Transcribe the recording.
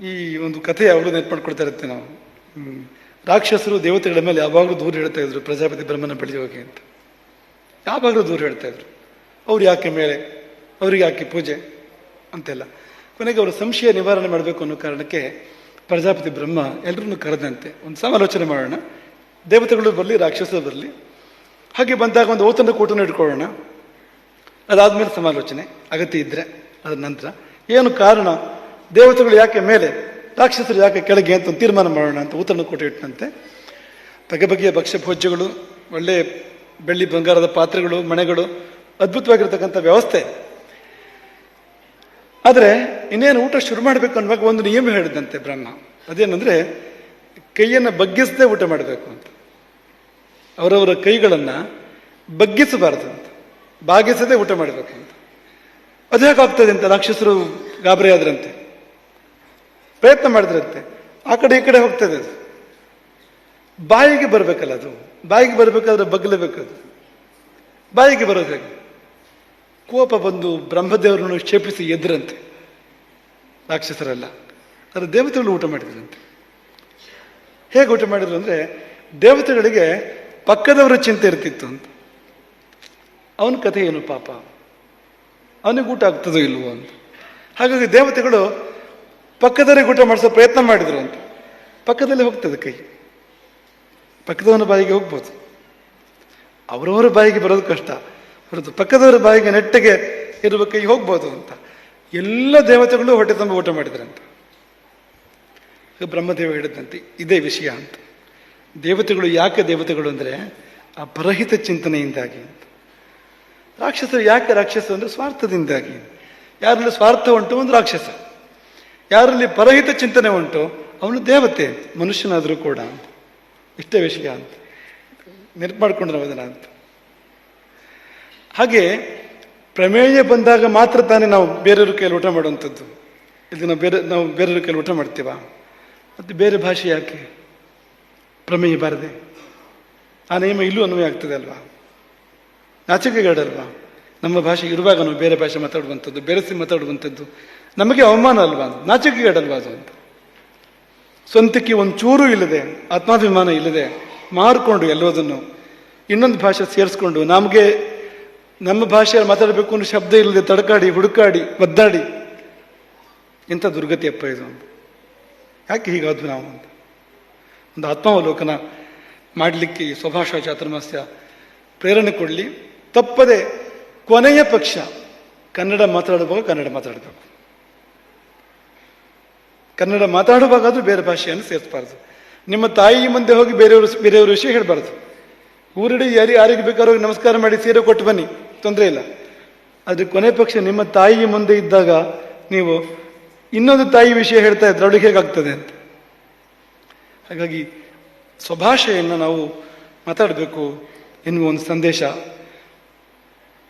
ಈ ಒಂದು ಕಥೆ ಯಾವಾಗಲೂ ನೆನಪು ಮಾಡ್ಕೊಳ್ತಾ ಇರುತ್ತೆ ನಾವು. ರಾಕ್ಷಸರು ದೇವತೆಗಳ ಮೇಲೆ ಯಾವಾಗಲೂ ದೂರ ಹೇಳ್ತಾ ಇದ್ರು, ಪ್ರಜಾಪತಿ ಬ್ರಹ್ಮನ ಬಳಿ ಹೋಗಿ ಅಂತ. ಯಾವಾಗಲೂ ದೂರ ಹೇಳ್ತಾ ಇದ್ರು. ಅವ್ರು ಯಾಕೆ ಮೇಲೆ? ಅವ್ರಿಗೆ ಯಾಕೆ ಪೂಜೆ? ಅಂತೆಲ್ಲ. ಕೊನೆಗೆ ಅವರು ಸಂಶಯ ನಿವಾರಣೆ ಮಾಡಬೇಕು ಅನ್ನೋ ಕಾರಣಕ್ಕೆ ಪ್ರಜಾಪತಿ ಬ್ರಹ್ಮ ಎಲ್ಲರನ್ನು ಕರೆದಂತೆ ಒಂದು ಸಮಾಲೋಚನೆ ಮಾಡೋಣ. ದೇವತೆಗಳು ಬರಲಿ, ರಾಕ್ಷಸರು ಬರಲಿ. ಹಾಗೆ ಬಂದಾಗ ಒಂದು ಓತನ ಕೂಟನ ಇಟ್ಕೊಳ್ಳೋಣ. ಅದಾದ್ಮೇಲೆ ಸಮಾಲೋಚನೆ. ಅಗತ್ಯ ಇದ್ದರೆ ಅದರ ನಂತರ. ಏನು ಕಾರಣ? ದೇವತೆಗಳು ಯಾಕೆ ಮೇಲೆ, ರಾಕ್ಷಸರು ಯಾಕೆ ಕೆಳಗೆ ಅಂತ ತೀರ್ಮಾನ ಮಾಡೋಣ ಅಂತ ಊತನ ಕೊಟ್ಟು ಇಟ್ಟಂತೆ ಬಗೆ ಬಗೆಯ ಭಕ್ಷ್ಯ ಭೋಜ್ಯಗಳು ಒಳ್ಳೆಯ ಬೆಳ್ಳಿ ಬಂಗಾರದ ಪಾತ್ರೆಗಳು, ಮಣೆಗಳು, ಅದ್ಭುತವಾಗಿರ್ತಕ್ಕಂಥ ವ್ಯವಸ್ಥೆ. ಆದರೆ ಇನ್ನೇನು ಊಟ ಶುರು ಮಾಡಬೇಕು ಅನ್ನುವಾಗ ಒಂದು ನಿಯಮ ಹೇಳಿದಂತೆ ಬ್ರಹ್ಮ. ಅದೇನಂದ್ರೆ, ಕೈಯನ್ನು ಬಗ್ಗಿಸದೆ ಊಟ ಮಾಡಬೇಕು ಅಂತ. ಅವರವರ ಕೈಗಳನ್ನು ಬಗ್ಗಿಸಬಾರದು ಅಂತ. ಬಾಗಿಸದೆ ಊಟ ಮಾಡಬೇಕು ಅಂತ. ಅದು ಹೇಗಾಗ್ತದೆ ಅಂತ ರಾಕ್ಷಸರು ಗಾಬರಿ ಆದ್ರಂತೆ. ಪ್ರಯತ್ನ ಮಾಡಿದ್ರಂತೆ. ಆ ಕಡೆ ಈ ಕಡೆ ಹೋಗ್ತದೆ ಅದು. ಬಾಯಿಗೆ ಬರಬೇಕಲ್ಲ ಅದು. ಬಾಯಿಗೆ ಬರಬೇಕಾದ್ರೆ ಬಗ್ಗಲೇಬೇಕದು ಬಾಯಿಗೆ ಬರೋದು ಹೇಗೆ? ಕೋಪ ಬಂದು ಬ್ರಹ್ಮದೇವರನ್ನು ಕ್ಷೇಪಿಸಿ ಎದ್ರಂತೆ. ರಾಕ್ಷಸರೆಲ್ಲ. ಅದು ದೇವತೆಗಳು ಊಟ ಮಾಡಿದ್ರಂತೆ. ಹೇಗೆ ಊಟ ಮಾಡಿದ್ರು ಅಂದರೆ, ದೇವತೆಗಳಿಗೆ ಪಕ್ಕದವರ ಚಿಂತೆ ಇರ್ತಿತ್ತು ಅಂತ. ಅವನ ಕಥೆ ಏನು ಪಾಪ? ಅವನಿಗೆ ಊಟ ಆಗ್ತದೋ ಇಲ್ವೋ ಅಂತ. ಹಾಗಾಗಿ ದೇವತೆಗಳು ಪಕ್ಕದವರಿಗೆ ಊಟ ಮಾಡಿಸೋ ಪ್ರಯತ್ನ ಮಾಡಿದ್ರು ಅಂತ. ಪಕ್ಕದಲ್ಲಿ ಹೋಗ್ತದೆ ಕೈ. ಪಕ್ಕದವನ ಬಾಯಿಗೆ ಹೋಗ್ಬೋದು. ಅವರವರ ಬಾಯಿಗೆ ಬರೋದು ಕಷ್ಟ. ಹೊರತು ಪಕ್ಕದವರ ಬಾಯಿಗೆ ನೆಟ್ಟಗೆ ಇರುವ ಕೈ ಹೋಗ್ಬೋದು ಅಂತ. ಎಲ್ಲ ದೇವತೆಗಳು ಹೊಟ್ಟೆ ತುಂಬ ಊಟ ಮಾಡಿದ್ರಂತ. ಬ್ರಹ್ಮದೇವ ಹೇಳಿದಂತೆ ಇದೇ ವಿಷಯ ಅಂತ. ದೇವತೆಗಳು ಯಾಕೆ ದೇವತೆಗಳು ಅಂದರೆ ಆ ಪರಹಿತ ಚಿಂತನೆಯಿಂದಾಗಿ ಅಂತ. ರಾಕ್ಷಸರು ಯಾಕೆ ರಾಕ್ಷಸ ಅಂದರೆ ಸ್ವಾರ್ಥದಿಂದಾಗಿ. ಯಾರಲ್ಲಿ ಸ್ವಾರ್ಥ ಉಂಟು ಒಂದು ರಾಕ್ಷಸ. ಯಾರಲ್ಲಿ ಪರಹಿತ ಚಿಂತನೆ ಉಂಟು, ಅವನು ದೇವತೆ, ಮನುಷ್ಯನಾದರೂ ಕೂಡ ಅಂತ. ಇಷ್ಟೇ ವಿಷಯ ಅಂತ. ನೆನಪು ಮಾಡಿಕೊಂಡ್ರೆ ಅದನ್ನ ಅಂತ. ಹಾಗೆ ಪ್ರಮೇಯ ಬಂದಾಗ ಮಾತ್ರ ತಾನೇ ನಾವು ಬೇರೆಯವ್ರ ಕೈಯಲ್ಲಿ ಊಟ ಮಾಡುವಂಥದ್ದು. ಇದು ನಾವು ಬೇರೆ, ನಾವು ಬೇರೆಯವ್ರ ಕೈಯಲ್ಲಿ ಊಟ ಮಾಡ್ತೀವ? ಮತ್ತು ಬೇರೆ ಭಾಷೆ ಯಾಕೆ? ಪ್ರಮೇಯ ಬಾರದೆ. ಆ ನಿಯಮ ಇಲ್ಲೂ ಅನ್ವಯ ಆಗ್ತದೆ ಅಲ್ವಾ? ನಾಚಿಕೆಗೇಡಲ್ವಾ? ನಮ್ಮ ಭಾಷೆ ಇರುವಾಗ ನಾವು ಬೇರೆ ಭಾಷೆ ಮಾತಾಡುವಂಥದ್ದು ಬೆರೆಸಿ ಮಾತಾಡುವಂಥದ್ದು ನಮಗೆ ಅವಮಾನ ಅಲ್ವಾ ನಾಚಿಕೆಗೇಡಲ್ವಾ ಅದು ಅಂತ. ಸ್ವಂತಕ್ಕೆ ಒಂದು ಚೂರು ಇಲ್ಲದೆ, ಆತ್ಮಾಭಿಮಾನ ಇಲ್ಲದೆ ಮಾರಿಕೊಂಡು ಎಲ್ಲೋದನ್ನು ಇನ್ನೊಂದು ಭಾಷೆ ಸೇರಿಸ್ಕೊಂಡು ನಮಗೆ ನಮ್ಮ ಭಾಷೆಯಲ್ಲಿ ಮಾತಾಡಬೇಕು ಅನ್ನೋ ಶಬ್ದ ಇಲ್ಲದೆ ತಡಕಾಡಿ, ಹುಡುಕಾಡಿ, ಒದ್ದಾಡಿ ಇಂಥ ದುರ್ಗತಿಯಪ್ಪ ಇದು ಅಂತ. ಯಾಕೆ ಹೀಗಾದ್ವಿ ನಾವು ಅಂತ. ಒಂದು ಆತ್ಮಾವಲೋಕನ ಮಾಡಲಿಕ್ಕೆ ಈ ಸ್ವಭಾಷಾ ಚಾತುರ್ಮಾಸ್ಯ ಪ್ರೇರಣೆ ಕೊಡಲಿ. ತಪ್ಪದೆ ಕೊನೆಯ ಪಕ್ಷ ಕನ್ನಡ ಮಾತಾಡುವಾಗ ಕನ್ನಡ ಮಾತಾಡಬೇಕು. ಕನ್ನಡ ಮಾತಾಡುವಾಗಾದರೂ ಬೇರೆ ಭಾಷೆಯನ್ನು ಸೇರಿಸಬಾರ್ದು. ನಿಮ್ಮ ತಾಯಿ ಮುಂದೆ ಹೋಗಿ ಬೇರೆಯವರು ಬೇರೆಯವ್ರ ವಿಷಯ ಹೇಳಬಾರ್ದು. ಊರಡಿ ಯಾರಿಗೆ ಯಾರಿಗೆ ಬೇಕಾದ್ರೂ ನಮಸ್ಕಾರ ಮಾಡಿ ಸೀರೆ ಕೊಟ್ಟು ಬನ್ನಿ. ತೊಂದರೆ ಇಲ್ಲ. ಆದರೆ ಕೊನೆ ಪಕ್ಷ ನಿಮ್ಮ ತಾಯಿ ಮುಂದೆ ಇದ್ದಾಗ ನೀವು ಇನ್ನೊಂದು ತಾಯಿ ವಿಷಯ ಹೇಳ್ತಾ ಇದ್ರೆ ಅವಳಿಗೆ ಹೇಗಾಗ್ತದೆ ಅಂತ. ಹಾಗಾಗಿ ಸ್ವಭಾಷೆಯನ್ನು ನಾವು ಮಾತಾಡಬೇಕು ಎನ್ನುವ ಒಂದು ಸಂದೇಶ